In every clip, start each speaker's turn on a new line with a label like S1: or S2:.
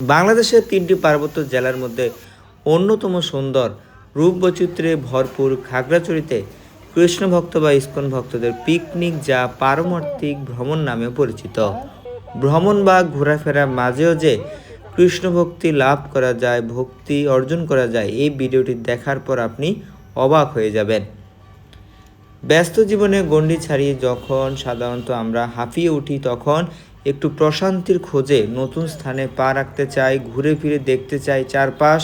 S1: বাংলাদেশের তিনটি পার্বত্য জেলার মধ্যে অন্যতম সুন্দর রূপবৈচিত্র্যে ভরপুর খাগড়াছড়িতে কৃষ্ণ ভক্ত বা ইস্কন ভক্তদের পিকনিক যা পারমার্থিক ভ্রমণ নামে পরিচিত। ভ্রমণ বা ঘোরাফেরা মাঝেও যে কৃষ্ণ ভক্তি লাভ করা যায়, ভক্তি অর্জন করা যায়, এই ভিডিওটি দেখার পর আপনি অবাক হয়ে যাবেন। ব্যস্ত জীবনে গণ্ডি ছাড়িয়ে যখন সাধারণত আমরা হাঁপিয়ে উঠি, তখন একটু প্রশান্তির খোঁজে নতুন স্থানে পা রাখতে চাই, ঘুরে ফিরে দেখতে চাই চারপাশ।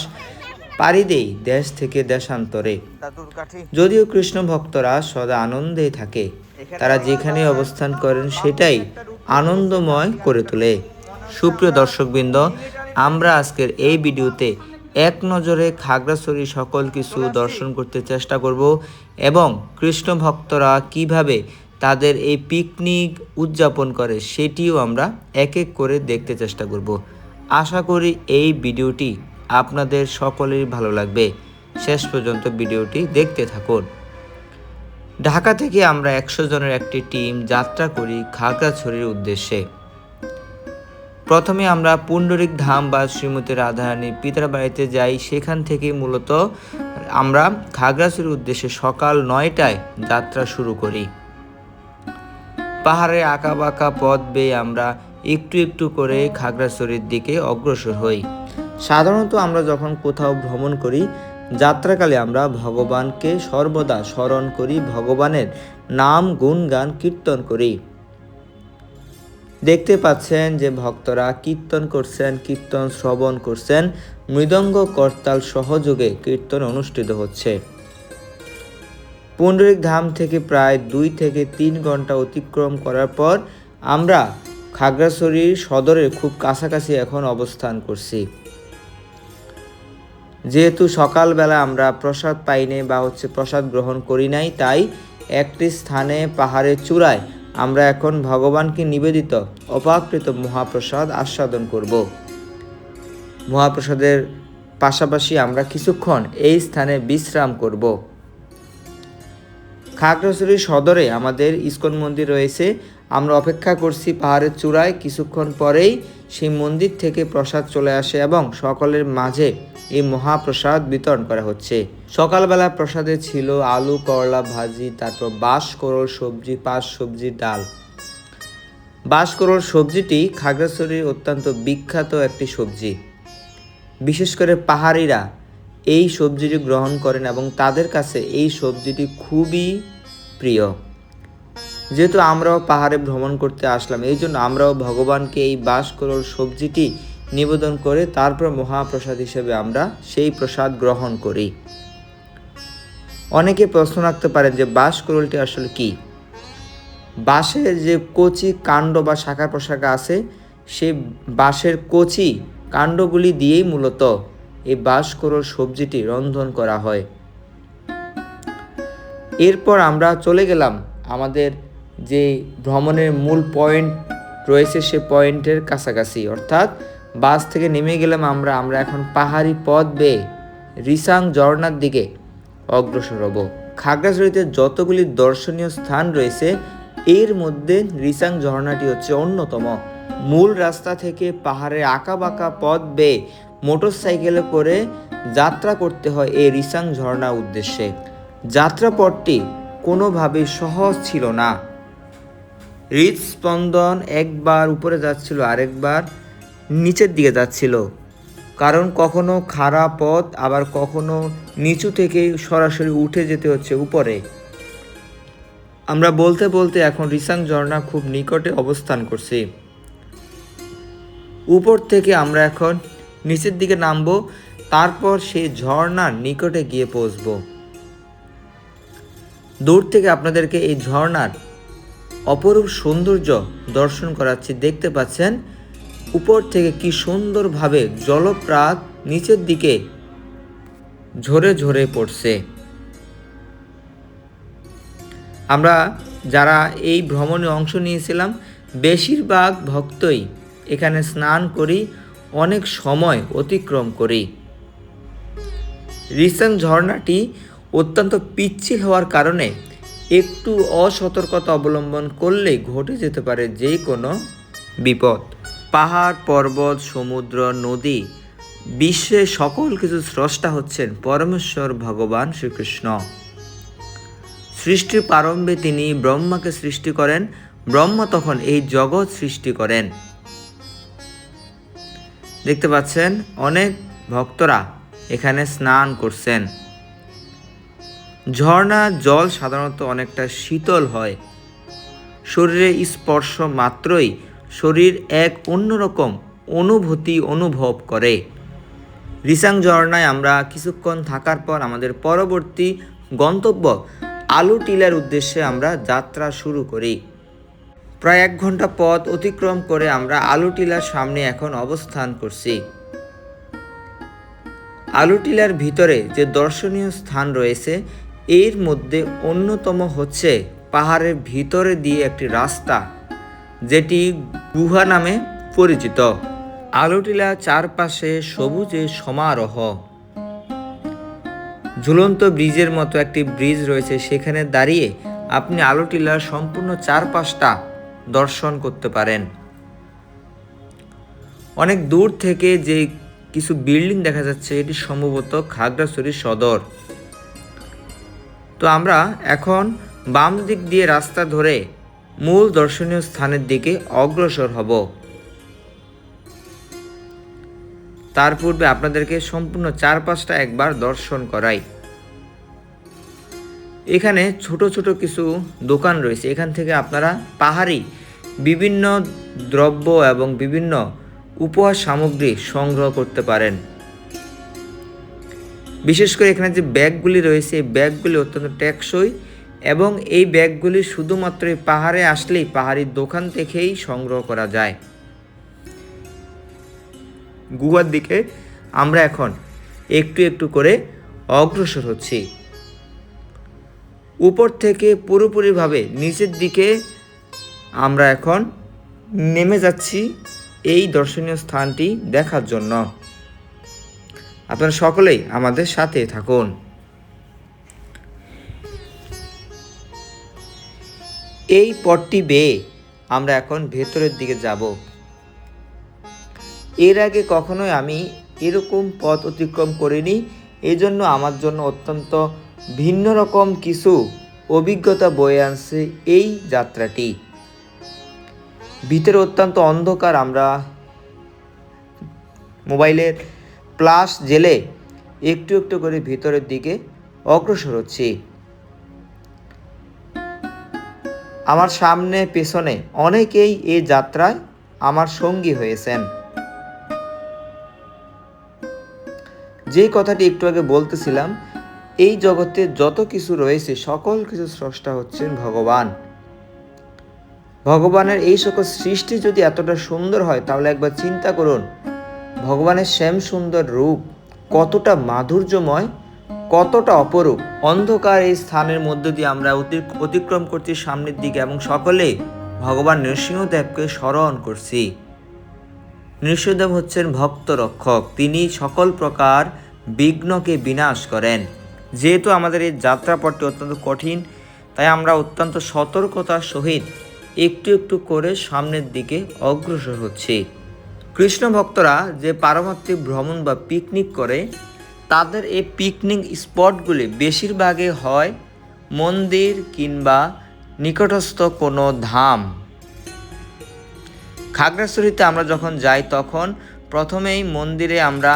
S1: পাড়ি দেই দেশ থেকে দেশান্তরে। যদিও কৃষ্ণ ভক্তরা সদা আনন্দেই থাকে, তারা যেখানে অবস্থান করেন সেটাই আনন্দময় করে তোলে। সুপ্রিয় দর্শকবৃন্দ, আমরা আজকের এই ভিডিওতে এক নজরে খাগড়াছড়ি সকল কিছু দর্শন করতে চেষ্টা করব এবং কৃষ্ণ ভক্তরা কীভাবে তাদের এই পিকনিক উদযাপন করে সেটিও আমরা এক এক করে দেখতে চেষ্টা করব। আশা করি এই ভিডিওটি আপনাদের সকলেরই ভালো লাগবে। শেষ পর্যন্ত ভিডিওটি দেখতে থাকুন। ঢাকা থেকে আমরা একশো জনের একটি টিম যাত্রা করি খাগড়াছড়ির উদ্দেশ্যে। প্রথমে আমরা পুণ্ডরিক ধাম বা শ্রীমতী রাধারানীর পিতার বাড়িতে যাই। সেখান থেকে মূলত আমরা খাগড়াছড়ির উদ্দেশ্যে সকাল নয়টায় যাত্রা শুরু করি। পাহাড়ে আঁকা বাঁকা পথ বেয়ে আমরা একটু একটু করে খাগড়াছড়ির দিকে অগ্রসর হই। সাধারণত আমরা যখন কোথাও ভ্রমণ করি, যাত্রাকালে আমরা ভগবানকে সর্বদা স্মরণ করি, ভগবানের নাম, গুণগান, কীর্তন করি। দেখতে পাচ্ছেন যে ভক্তরা কীর্তন করছেন, কীর্তন শ্রবণ করছেন। মৃদঙ্গ করতাল সহযোগে কীর্তন অনুষ্ঠিত হচ্ছে। পুণ্ডরিক ধাম থেকে প্রায় দুই থেকে তিন ঘণ্টা অতিক্রম করার পর আমরা খাগড়াছড়ির সদরের খুব কাছাকাছি এখন অবস্থান করছি। যেহেতু সকালবেলা আমরা প্রসাদ পাইনি বা হচ্ছে প্রসাদ গ্রহণ করি নাই, তাই একটি স্থানে পাহাড়ের চূড়ায় আমরা এখন ভগবানকে নিবেদিত, অপাকৃত মহাপ্রসাদ আস্বাদন করব। মহাপ্রসাদের পাশাপাশি আমরা কিছুক্ষণ এই স্থানে বিশ্রাম করব। খাগড়াছড়ি সদরে আমাদের ইস্কন মন্দির রয়েছে। আমরা অপেক্ষা করছি পাহাড়ের চূড়ায়। কিছুক্ষণ পরেই সেই মন্দির থেকে প্রসাদ চলে আসে এবং সকলের মাঝে এই মহাপ্রসাদ বিতরণ করা হচ্ছে। সকালবেলা প্রসাদে ছিল আলু, করলা, ভাজি, তারপর বাঁশ করল সবজি, পাঁচ সবজি, ডাল। বাঁশ করল সবজিটি খাগড়াছড়ির অত্যন্ত বিখ্যাত একটি সবজি। বিশেষ করে পাহাড়িরা এই সবজিটি গ্রহণ করেন এবং তাদের কাছে এই সবজিটি খুবই প্রিয়। যেহেতু আমরাও পাহাড়ে ভ্রমণ করতে আসলাম, এই জন্য আমরাও ভগবানকে এই বাসকরল সবজিটি নিবেদন করে তারপর মহাপ্রসাদ হিসেবে আমরা সেই প্রসাদ গ্রহণ করি। অনেকে প্রশ্ন রাখতে পারেন যে বাসকরলটি আসলে কি? বাঁশের যে কচি কাণ্ড বা শাখা প্রশাখা আছে সেই বাঁশের কচি কাণ্ডগুলি দিয়েই মূলত এই বাঁশকরল সবজিটি রন্ধন করা হয়। এরপর আমরা চলে গেলাম আমাদের যে ভ্রমণের মূল পয়েন্ট রয়েছে সে পয়েন্টের কাছাকাছি। অর্থাৎ বাস থেকে নেমে গেলাম আমরা আমরা এখন পাহাড়ি পথ বেয়ে রিসাং ঝর্ণার দিকে অগ্রসর হব। খাগড়াছড়িতে যতগুলি দর্শনীয় স্থান রয়েছে, এর মধ্যে রিসাং ঝর্ণাটি হচ্ছে অন্যতম। মূল রাস্তা থেকে পাহাড়ে আঁকা বাঁকা পথ বেয়ে মোটরসাইকেলে করে যাত্রা করতে হয় এই রিসাং ঝর্ণা উদ্দেশ্যে। যাত্রাপথটি কোনোভাবেই সহজ ছিল না। হৃদস্পন্দন একবার উপরে যাচ্ছিল, আরেকবার নিচের দিকে যাচ্ছিল। কারণ কখনো খারাপ পথ, আবার কখনো নিচু থেকে সরাসরি উঠে যেতে হচ্ছে উপরে। আমরা বলতে বলতে এখন রিসাং ঝর্ণা খুব নিকটে অবস্থান করছি। উপর থেকে আমরা এখন নিচের দিকে নামবো, তারপর সেই ঝর্ণার নিকটে গিয়ে পৌঁছব। দূর থেকে আপনাদেরকে এই ঝর্ণার অপরূপ সৌন্দর্য দর্শন করাচ্ছি। দেখতে পাচ্ছেন, উপর থেকে কি সুন্দরভাবে জলপ্রাত নিচের দিকে ঝরে ঝরে পড়ছে। আমরা যারা এই ভ্রমণে অংশ নিয়েছিলাম, বেশিরভাগ ভক্তই এখানে স্নান করি, অনেক সময় অতিক্রম করি। রিসেন্ট ঝর্ণাটি অত্যন্ত পিচ্ছিল হওয়ার কারণে একটু অসতর্কতা অবলম্বন করলেই ঘটে যেতে পারে যে কোনো বিপদ। পাহাড়, পর্বত, সমুদ্র, নদী, বিশ্বে সকল কিছু স্রষ্টা হচ্ছেন পরমেশ্বর ভগবান শ্রীকৃষ্ণ। সৃষ্টির প্রারম্ভে তিনি ব্রহ্মাকে সৃষ্টি করেন, ব্রহ্মা তখন এই জগৎ সৃষ্টি করেন। দেখতে পাচ্ছেন, অনেক ভক্তরা এখানে স্নান করছেন। ঝর্ণার জল সাধারণত অনেকটা শীতল হয়। শরীরে স্পর্শ মাত্রই শরীর এক অন্যরকম অনুভূতি অনুভব করে। রিসাং ঝর্ণায় আমরা কিছুক্ষণ থাকার পর আমাদের পরবর্তী গন্তব্য আলু টিলার উদ্দেশ্যে আমরা যাত্রা শুরু করি। প্রায় এক ঘণ্টা পথ অতিক্রম করে আমরা আলু টিলার সামনে এখন অবস্থান করছি। আলু টিলার ভিতরে যে দর্শনীয় স্থান রয়েছে এর মধ্যে অন্যতম হচ্ছে পাহাড়ের ভিতরে দিয়ে একটি রাস্তা, যেটি গুহা নামে পরিচিত। আলুটিলা চারপাশে সবুজে সমারোহ। ঝুলন্ত ব্রিজের মতো একটি ব্রিজ রয়েছে, সেখানে দাঁড়িয়ে আপনি আলোটিলার সম্পূর্ণ চারপাশটা দর্শন করতে পারেন। অনেক দূর থেকে যে কিছু বিল্ডিং দেখা যাচ্ছে, এটি সম্ভবত খাগড়াছড়ি সদর। তো আমরা এখন বাম দিক দিয়ে রাস্তা ধরে মূল দর্শনীয় স্থানের দিকে অগ্রসর হব। তার পূর্বে আপনাদেরকে সম্পূর্ণ চারপাশটা একবার দর্শন করাই। এখানে ছোট ছোট কিছু দোকান রয়েছে। এখান থেকে আপনারা পাহাড়ি বিভিন্ন দ্রব্য এবং বিভিন্ন উপহার সামগ্রী সংগ্রহ করতে পারেন। বিশেষ করে এখানে যে ব্যাগগুলি রয়েছে, এই ব্যাগগুলি অত্যন্ত টেকসই এবং এই ব্যাগগুলি শুধুমাত্র এই পাহাড়ে আসলেই পাহাড়ি দোকান থেকেই সংগ্রহ করা যায়। গুহার দিকে আমরা এখন একটু একটু করে অগ্রসর হচ্ছি। উপর থেকে পুরোপুরিভাবে নিচের দিকে আমরা এখন নেমে যাচ্ছি এই দর্শনীয় স্থানটি দেখার জন্য। আপনারা সকলেই আমাদের সাথে থাকুন। এই পথটি বেয়ে আমরা এখন ভেতরের দিকে যাব। এর আগে কখনোই আমি এরকম পথ অতিক্রম করিনি, এজন্য আমার জন্য অত্যন্ত ভিন্ন রকম কিছু অভিজ্ঞতা বয়ে আনছে এই যাত্রাটি। ভিতরে অত্যন্ত অন্ধকার আমরা মোবাইলের প্লাস জেলে একটু একটু করে ভিতরের দিকে অগ্রসর হচ্ছি। আমার সামনে, পেছনে অনেকেই এই যাত্রায় আমার সঙ্গী হয়েছেন। যে কথাটি একটু আগে বলতেছিলাম, এই জগতে যত কিছু রয়েছে, সকল কিছু স্রষ্টা হচ্ছেন ভগবান। ভগবানের এই সকল সৃষ্টি যদি এতটা সুন্দর হয়, তাহলে একবার চিন্তা করুন ভগবানের শ্যাম সুন্দর রূপ কতটা মাধুর্যময়, কতটা অপরূপ। অন্ধকার এই স্থানের মধ্য দিয়ে আমরা অতি- অতিক্রম করছি সামনের দিকে এবং সকলে ভগবান নৃসিংহদেবকে স্মরণ করছি। নৃসিংহদেব হচ্ছেন ভক্ত রক্ষক তিনি সকল প্রকার বিঘ্নকে বিনাশ করেন। যেহেতু আমাদের এই যাত্রাপথটি অত্যন্ত কঠিন, তাই আমরা অত্যন্ত সতর্কতার সহিত একটু একটু করে সামনের দিকে অগ্রসর হচ্ছি। কৃষ্ণ ভক্তরা যে পারমাত্মিক ভ্রমণ বা পিকনিক করে, তাদের এই পিকনিক স্পটগুলি বেশিরভাগে হয় মন্দির কিংবা নিকটস্থ কোনো ধাম। খাগড়াছড়িতে আমরা যখন যাই, তখন প্রথমেই মন্দিরে আমরা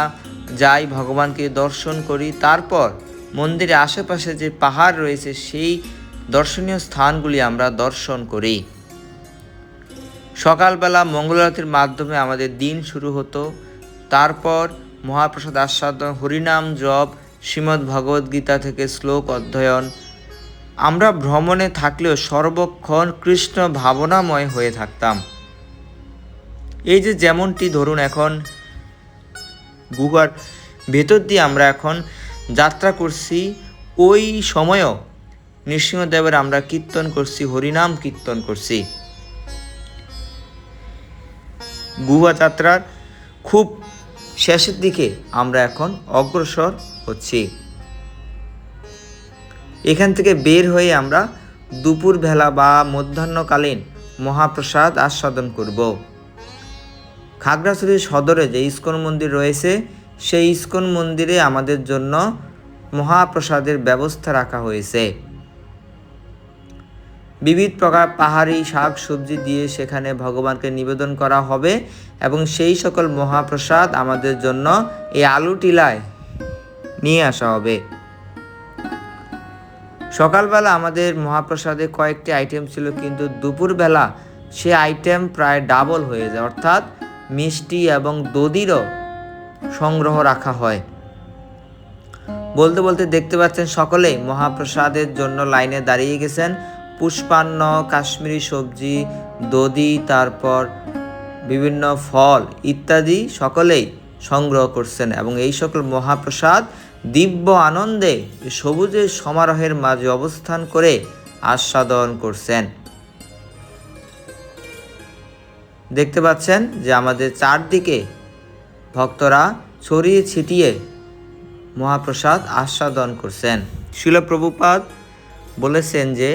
S1: যাই, ভগবানকে দর্শন করি, তারপর মন্দিরের আশেপাশে যে পাহাড় রয়েছে, সেই দর্শনীয় স্থানগুলি আমরা দর্শন করি। সকালবেলা মঙ্গলারতির মাধ্যমে আমাদের দিন শুরু হতো। তারপর মহাপ্রসাদ আস্বাদন, হরিনাম জপ, শ্রীমদ্ ভগবদ্গীতা থেকে শ্লোক অধ্যয়ন। আমরা ভ্রমণে থাকলেও সর্বক্ষণ কৃষ্ণ ভাবনাময় হয়ে থাকতাম। এই যে যেমনটি ধরুন এখন, গুহার ভেতর দিয়ে আমরা এখন যাত্রা করছি, ওই সময়ও নৃসিংহদেবের আমরা কীর্তন করছি, হরিনাম কীর্তন করছি। গুহা যাত্রার খুব শেষের দিকে আমরা এখন অগ্রসর হচ্ছি। এখান থেকে বের হয়ে আমরা দুপুরবেলা বা মধ্যাহ্নকালীন মহাপ্রসাদ আস্বাদন করব। খাগড়াছড়ি সদরে যে ইস্কন মন্দির রয়েছে, সেই ইস্কন মন্দিরে আমাদের জন্য মহাপ্রসাদের ব্যবস্থা রাখা হয়েছে। বিবিধ প্রকার পাহাড়ি শাক সবজি দিয়ে সেখানে ভগবানকে নিবেদন করা হবে এবং সেই সকল মহাপ্রসাদ আমাদের জন্য এই আলু টিলায় নিয়ে আসা হবে। সকালবেলা আমাদের মহাপ্রসাদে কয়েকটি আইটেম ছিল, কিন্তু দুপুরবেলা সে আইটেম প্রায় ডাবল হয়ে যায়। অর্থাৎ মিষ্টি এবং দধিরও সংগ্রহ রাখা হয়। বলতে বলতে দেখতে পাচ্ছেন সকলেই মহাপ্রসাদের জন্য লাইনে দাঁড়িয়ে গেছেন। পুষ্পান্ন, কাশ্মীরি সবজি, দধি, তারপর বিভিন্ন ফল ইত্যাদি সকলেই সংগ্রহ করছেন এবং এই সকল মহাপ্রসাদ দিব্য আনন্দে সবুজের সমারোহের মাঝে অবস্থান করে আস্বাদন করছেন। দেখতে পাচ্ছেন যে আমাদের চারদিকে ভক্তরা ছড়িয়ে ছিটিয়ে মহাপ্রসাদ আস্বাদন করছেন। শিলপ্রভুপাদ বলেছেন যে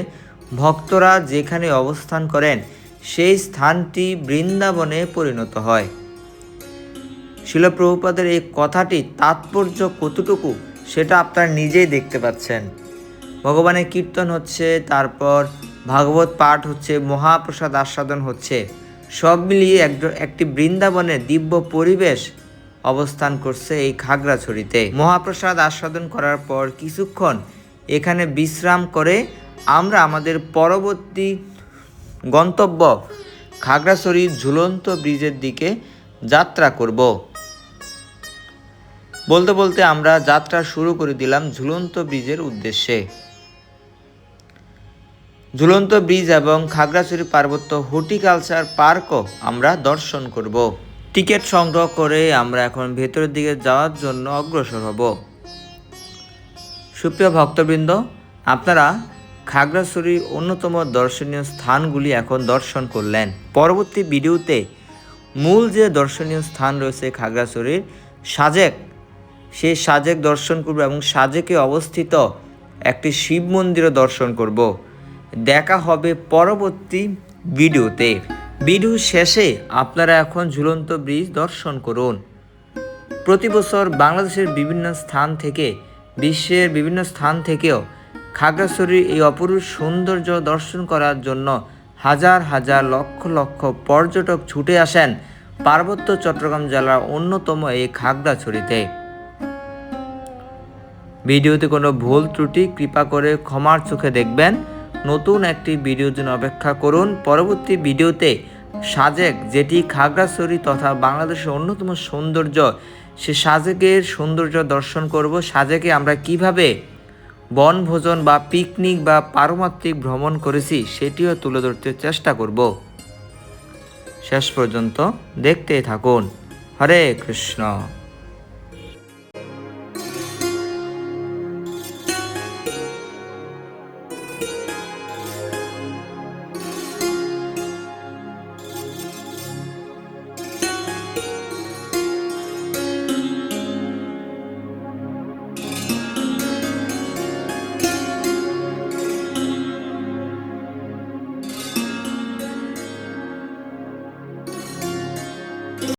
S1: ভক্তরা যেখানে অবস্থান করেন, সেই স্থানটি বৃন্দাবনে পরিণত হয়। শিলপ্রভুপাদের এই কথাটি তাৎপর্য কতটুকু, সেটা আপনারা নিজেই দেখতে পাচ্ছেন। ভগবানের কীর্তন হচ্ছে, তারপর ভাগবত পাঠ হচ্ছে, মহাপ্রসাদ আস্বাদন হচ্ছে। সব মিলিয়ে এক- একটি বৃন্দাবনের দিব্য পরিবেশ অবস্থান করছে এই খাগড়াছড়িতে। মহাপ্রসাদ আস্বাদন করার পর কিছুক্ষণ এখানে বিশ্রাম করে আমরা আমাদের পরবর্তী গন্তব্য খাগড়াছড়ির ঝুলন্ত ব্রিজের দিকে যাত্রা করব। বলতে বলতে আমরা যাত্রা শুরু করে দিলাম ঝুলন্ত ব্রিজের উদ্দেশ্যে। ঝুলন্ত ব্রিজ এবং খাগড়াছড়ি পার্বত্য হর্টিকালচার পার্কও আমরা দর্শন করব। টিকিট সংগ্রহ করে আমরা এখন ভেতরের দিকে যাওয়ার জন্য অগ্রসর হব। সুপ্রিয় ভক্তবৃন্দ, আপনারা খাগড়াছড়ির অন্যতম দর্শনীয় স্থানগুলি এখন দর্শন করলেন। পরবর্তী ভিডিওতে মূল যে দর্শনীয় স্থান রয়েছে খাগড়াছড়ির, সাজেক সেই সাজেক দর্শন করব এবং সাজেকে অবস্থিত একটি শিব মন্দিরও দর্শন করব। দেখা হবে পরবর্তী ভিডিওতে। ভিডিও শেষে আপনারা এখন ঝুলন্ত ব্রিজ দর্শন করুন। প্রতি বছর বাংলাদেশের বিভিন্ন স্থান থেকে, বিশ্বের বিভিন্ন স্থান থেকেও খাগড়াছড়ির এই অপরূপ সৌন্দর্য দর্শন করার জন্য হাজার হাজার লক্ষ লক্ষ পর্যটক ছুটে আসেন পার্বত্য চট্টগ্রাম জেলার অন্যতম এই খাগড়াছড়িতে। ভিডিওতে কোনো ভুল ত্রুটি, কৃপা করে ক্ষমার চোখে দেখবেন। নতুন একটি ভিডিওর জন্য অপেক্ষা করুন। পরবর্তী ভিডিওতে সাজেক, যেটি খাগড়াছড়ি তথা বাংলাদেশের অন্যতম সৌন্দর্য, সে সাজেকের সৌন্দর্য দর্শন করব। সাজেকে আমরা কীভাবে বনভোজন বা পিকনিক বা পারমাত্রিক ভ্রমণ করেছি, সেটিও তুলে ধরতে চেষ্টা করব। শেষ পর্যন্ত দেখতে থাকুন। হরে কৃষ্ণ।